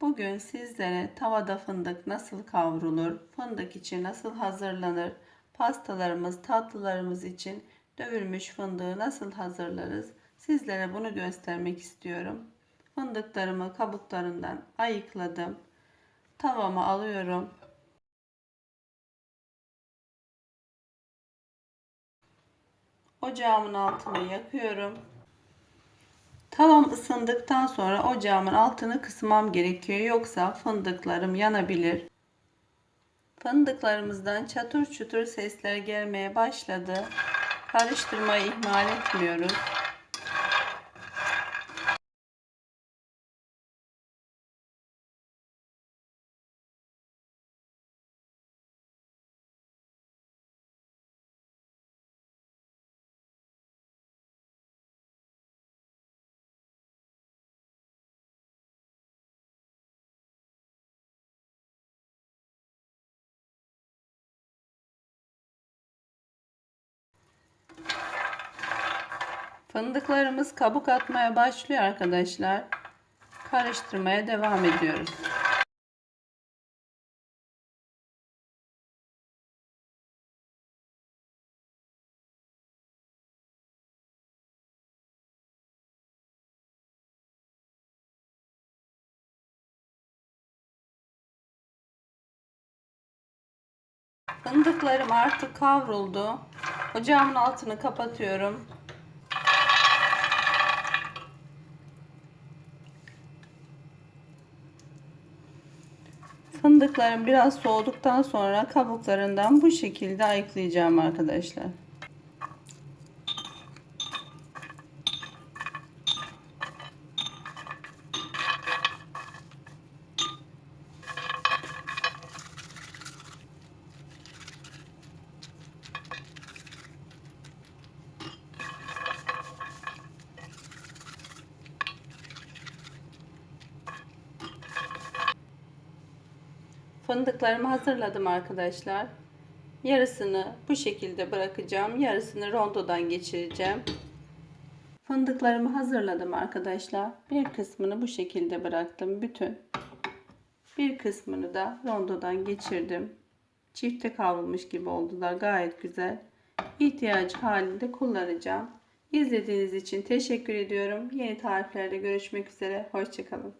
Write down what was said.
Bugün sizlere tavada fındık nasıl kavrulur, fındık için nasıl hazırlanır, pastalarımız, tatlılarımız için dövülmüş fındığı nasıl hazırlarız, sizlere bunu göstermek istiyorum. Fındıklarımı kabuklarından ayıkladım. Tavama alıyorum. Ocağımın altını yakıyorum. Tavam ısındıktan sonra ocağımın altını kısmam gerekiyor. Yoksa fındıklarım yanabilir. Fındıklarımızdan çatır çutur sesler gelmeye başladı. Karıştırmayı ihmal etmiyoruz. Fındıklarımız kabuk atmaya başlıyor arkadaşlar. Karıştırmaya devam ediyoruz. Fındıklarım artık kavruldu. Ocağımın altını kapatıyorum. Fındıklarım biraz soğuduktan sonra kabuklarından bu şekilde ayıklayacağım arkadaşlar. Fındıklarımı hazırladım arkadaşlar. Yarısını bu şekilde bırakacağım. Yarısını rondodan geçireceğim. Fındıklarımı hazırladım arkadaşlar. Bir kısmını bu şekilde bıraktım. Bütün. Bir kısmını da rondodan geçirdim. Çifte kavrulmuş gibi oldular. Gayet güzel. İhtiyacı halinde kullanacağım. İzlediğiniz için teşekkür ediyorum. Yeni tariflerde görüşmek üzere. Hoşçakalın.